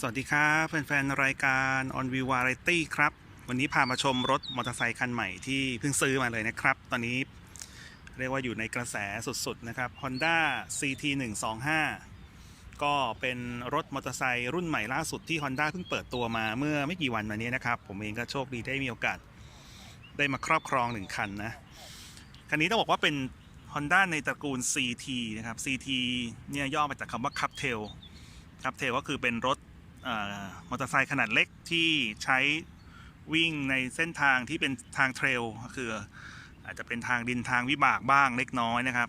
สวัสดีครับแฟนๆ รายการ On View Variety ครับ วันนี้พามาชมรถมอเตอร์ไซคันใหม่ที่เพิ่งซื้อมาเลยนะครับ ตอนนี้เรียกว่าอยู่ในกระแสสุดๆ นะครับ Honda CT 1 2 5ก็เป็นรถมอเตอร์ไซค์รุ่นใหม่ล่าสุดที่ Honda เพิ่งเปิดตัวมาเมื่อไม่กี่วันมานี้นะครับ ผมเองก็โชคดีได้มีโอกาส ได้มาครอบครองหนึ่งคันนะ คันนี้ต้องบอกว่าเป็น Honda ในตระกูล CT นะครับ CT เนี่ยย่อมาจากคำว่า c u p t a i l c u p t a i l ก็คือเป็นรถ มอเตอร์ไซค์ขนาดเล็กที่ใช้วิ่งในเส้นทางที่เป็นทางเทรลก็คือ อาจจะเป็นทางดินทางวิบากบ้างเล็กน้อยนะครับ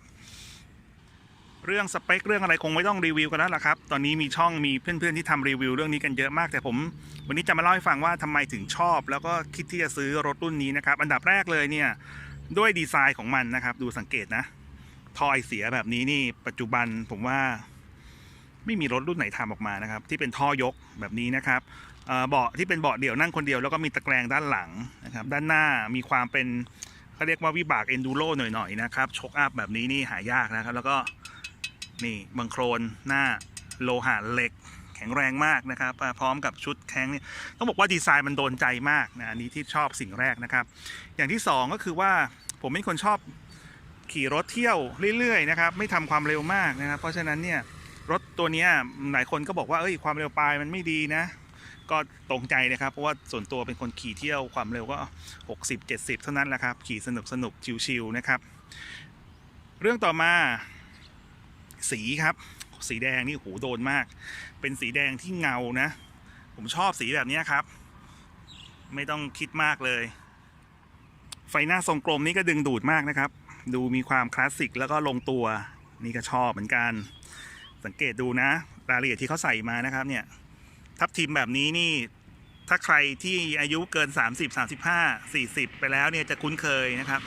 เรื่องสเปคเรื่องอะไรคงไม่ต้องรีวิวกันแล้วล่ะครับ ตอนนี้มีช่องมีเพื่อนๆที่ทำรีวิวเรื่องนี้กันเยอะมาก แต่ผม วันนี้จะมาเล่าให้ฟังว่าทำไมถึงชอบ แล้วก็คิดที่จะซื้อรถรุ่นนี้นะครับ อันดับแรกเลยเนี่ยด้วยดีไซน์ของมันนะครับ ดูสังเกตนะทอยเสียแบบนี้นี่ปัจจุบันผมว่า ไม่มีรถรุ่นไหนทำออกมานะครับ ที่เป็นท่อยกแบบนี้นะครับเบาะที่เป็นเบาะเดี่ยวนั่งคนเดียวแล้วก็มีตะแกรงด้านหลังนะครับ ด้านหน้ามีความเป็นเขาเรียกว่าวิบากเอนดูโรหน่อยๆนะครับชกอัพแบบนี้นี่หายากนะครับ แล้วก็นี่บังโครนหน้าโลหะเหล็กแข็งแรงมากนะครับ พร้อมกับชุดแข้งนี่ต้องบอกว่าดีไซน์มันโดนใจมากนะอันนี้ที่ชอบสิ่งแรกนะครับ อย่างที่สองก็คือว่าผมเป็นคนชอบขี่รถเที่ยวเรื่อยๆนะครับ ไม่ทำความเร็วมากนะครับ เพราะฉะนั้นเนี่ย รถตัวนี้หลายคนก็บอกว่าเอ้ยความเร็วปลายมันไม่ดีนะ ก็ตรงใจนะครับ เพราะว่าส่วนตัวเป็นคนขี่เที่ยวความเร็วก็ 60 70 เท่านั้นแหละครับ ขี่สนุกสนุกชิวๆนะครับ เรื่องต่อมาสีครับ สีแดงนี่โหโดนมาก เป็นสีแดงที่เงานะ ผมชอบสีแบบนี้ครับ ไม่ต้องคิดมากเลย ไฟหน้าทรงกลมนี่ก็ดึงดูดมากนะครับ ดูมีความคลาสสิกแล้วก็ลงตัวนี่ก็ชอบเหมือนกัน สังเกตดูนะ รายละเอียดที่เขาใส่มานะครับเนี่ยทับทิมแบบนี้นี่ ถ้าใครที่อายุเกิน 30 35 40 ไปแล้วเนี่ยจะคุ้นเคยนะครับ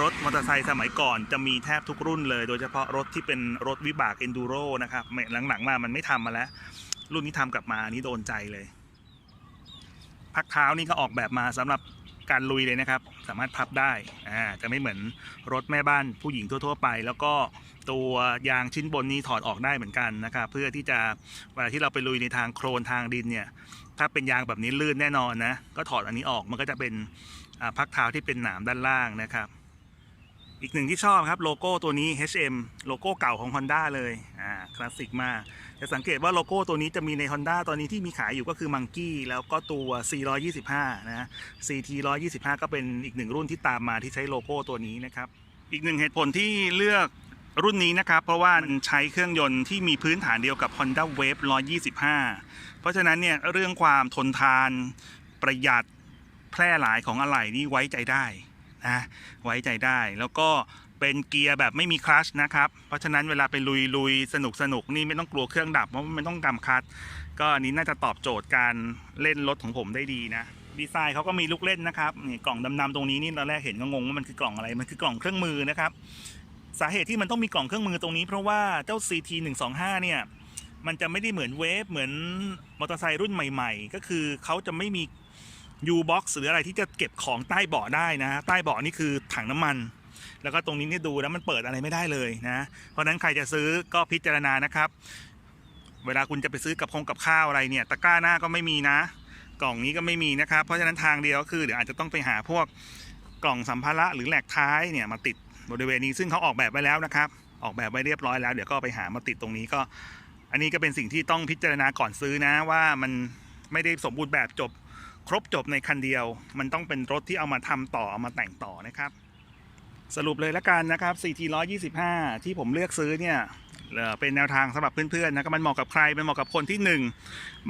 รถมอเตอร์ไซค์สมัยก่อนจะมีแทบทุกรุ่นเลย โดยเฉพาะรถที่เป็นรถวิบาก Enduro นะครับไม่หลังๆมามันไม่ทำมาแล้ว รุ่นนี้ทำกลับมานนี้โดนใจเลย พักเท้านี่ก็ออกแบบมาสำหรับ การลุยเลยนะครับ สามารถพับได้อ่าจะไม่เหมือนรถแม่บ้านผู้หญิงทั่ว ๆ ไป แล้วก็ตัวยางชิ้นบนนี้ถอดออกได้เหมือนกันนะครับ เพื่อที่จะเวลาที่เราไปลุยในทางโครนทางดินเนี่ยถ้าเป็นยางแบบนี้ลื่นแน่นอนนะก็ถอดอันนี้ออกมันก็จะเป็นอ่าพักเท้าที่เป็นหนามด้านล่างนะครับ อีกหนึ่งที่ชอบครับโลโก้ตัวนี้ HM โลโก้เก่าของ Honda เลยอ่าคลาสสิกมาก จะสังเกตว่าโลโก้ตัวนี้จะมีใน Honda ตอนนี้ที่มีขายอยู่ก็คือ Monkey แล้วก็ตัว C125 นะ CT 125 ก็เป็นอีกหนึ่งรุ่นที่ตามมาที่ใช้โลโก้ตัวนี้นะครับ อีกหนึ่งเหตุผลที่เลือกรุ่นนี้นะครับ เพราะว่ามันใช้เครื่องยนต์ที่มีพื้นฐานเดียวกับ Honda Wave 125 เพราะฉะนั้นเนี่ยเรื่องความทนทานประหยัดแพร่หลายของอะไหล่นี่ไว้ใจได้ นะไว้ใจได้แล้วก็เป็นเกียร์แบบไม่มีคลัชนะครับ เพราะฉะนั้นเวลาไปลุยลุยสนุกสนุกนี่ไม่ต้องกลัวเครื่องดับเพราะมันไม่ต้องกำคลัชก็อันนี้น่าจะตอบโจทย์การเล่นรถของผมได้ดีนะ ดีไซน์เขาก็มีลูกเล่นนะครับนี่กล่องดำๆตรงนี้นี่ตอนแรกเห็นก็งงว่ามันคือกล่องอะไรมันคือกล่องเครื่องมือนะครับ สาเหตุที่มันต้องมีกล่องเครื่องมือตรงนี้ เพราะว่าเจ้า CT 1 2 5เนี่ยมันจะไม่ได้เหมือนเวฟเหมือนมอเตอร์ไซค์รุ่นใหม่ ๆ ก็คือเขาจะไม่มี U-box หรืออะไรที่จะเก็บของใต้เบาะได้นะใต้เบาะนี่คือถังน้ำมัน แล้วก็ตรงนี้นี่ดูแล้วมันเปิดอะไรไม่ได้เลยนะเพราะฉะนั้นใครจะซื้อก็พิจารณานะครับ เวลาคุณจะไปซื้อกับคงกับข้าวอะไรเนี่ยตะกร้าหน้าก็ไม่มีนะ กล่องนี้ก็ไม่มีนะครับ เพราะฉะนั้นทางเดียวก็คือเดี๋ยวอาจจะต้องไปหาพวกกล่องสัมภาระหรือแหลกท้ายเนี่ยมาติดบริเวณนี้ซึ่งเขาออกแบบไว้แล้วนะครับ ออกแบบไว้เรียบร้อยแล้ว เดี๋ยวก็ไปหามาติดตรงนี้ก็ อันนี้ก็เป็นสิ่งที่ต้องพิจารณาก่อนซื้อนะว่ามันไม่ได้สมบูรณ์แบบจบ ครบจบในคันเดียว มันต้องเป็นรถที่เอามาทำต่อเอามาแต่งต่อนะครับ สรุปเลยละกันนะครับ CT 125 ที่ผมเลือกซื้อเนี่ยเป็นแนวทางสำหรับเพื่อนๆนะก็มันเหมาะกับใคร มันเหมาะกับคนที่หนึ่ง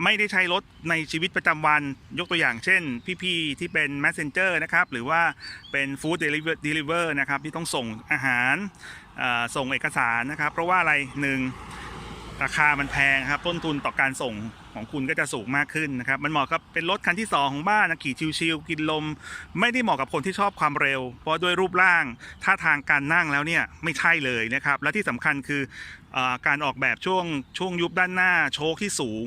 ไม่ได้ใช้รถในชีวิตประจำวัน ยกตัวอย่างเช่น พี่ๆที่เป็น messenger นะครับ หรือว่าเป็น food deliver deliver นะครับ ที่ต้องส่งอาหารส่งเอกสารนะครับ เพราะว่าอะไรหนึ่ง ราคามันแพงครับต้นทุนต่อการส่งของคุณก็จะสูงมากขึ้นนะครับ มันเหมาะกับเป็นรถคันที่ 2 ของบ้านนะขี่ชิวๆกินลม ไม่ได้เหมาะกับคนที่ชอบความเร็ว เพราะด้วยรูปร่างท่าทางการนั่งแล้วเนี่ยไม่ใช่เลยนะครับ และที่สำคัญคือเออการออกแบบช่วงช่วงยุบด้านหน้าโชคที่สูง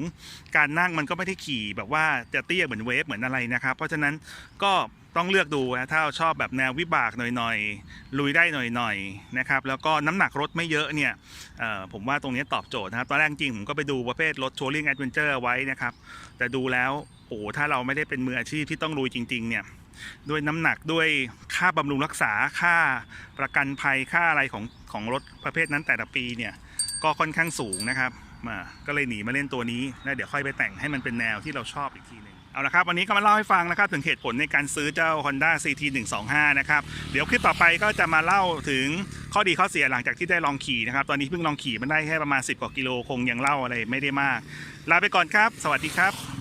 การนั่งมันก็ไม่ได้ขี่แบบว่าจะเตี้ยเหมือนเวฟเหมือนอะไรนะครับ เพราะฉะนั้นก็ ต้องเลือกดูนะถ้าเราชอบแบบแนววิบากหน่อยๆ ลุยได้หน่อยๆนะครับแล้วก็น้ำหนักรถไม่เยอะเนี่ยผมว่าตรงนี้ตอบโจทย์นะครับตอนแรกจริงผมก็ไปดูประเภทรถทัวริงแอดเวนเจอร์ไว้นะครับแต่ดูแล้วโอ้ถ้าเราไม่ได้เป็นมืออาชีพที่ต้องลุยจริง ๆ เนี่ยด้วยน้ำหนักด้วยค่าบำรุงรักษาค่าประกันภัยค่าอะไรของของรถประเภทนั้นแต่ละปีเนี่ยก็ค่อนข้างสูงนะครับมาก็เลยหนีมาเล่นตัวนี้แล้วเดี๋ยวค่อยไปแต่งให้มันเป็นแนวที่เราชอบอีกทีหนึ่ง เอาละครับวันนี้ก็มาเล่าให้ฟังนะครับถึงเหตุผลในการซื้อเจ้า Honda CT 125นะครับเดี๋ยวคลิปต่อไปก็จะมาเล่าถึงข้อดีข้อเสียหลังจากที่ได้ลองขี่นะครับตอนนี้เพิ่งลองขี่มันได้แค่ประมาณ 10 กว่ากิโลคงยังเล่าอะไรไม่ได้มาก ลาไปก่อนครับ สวัสดีครับ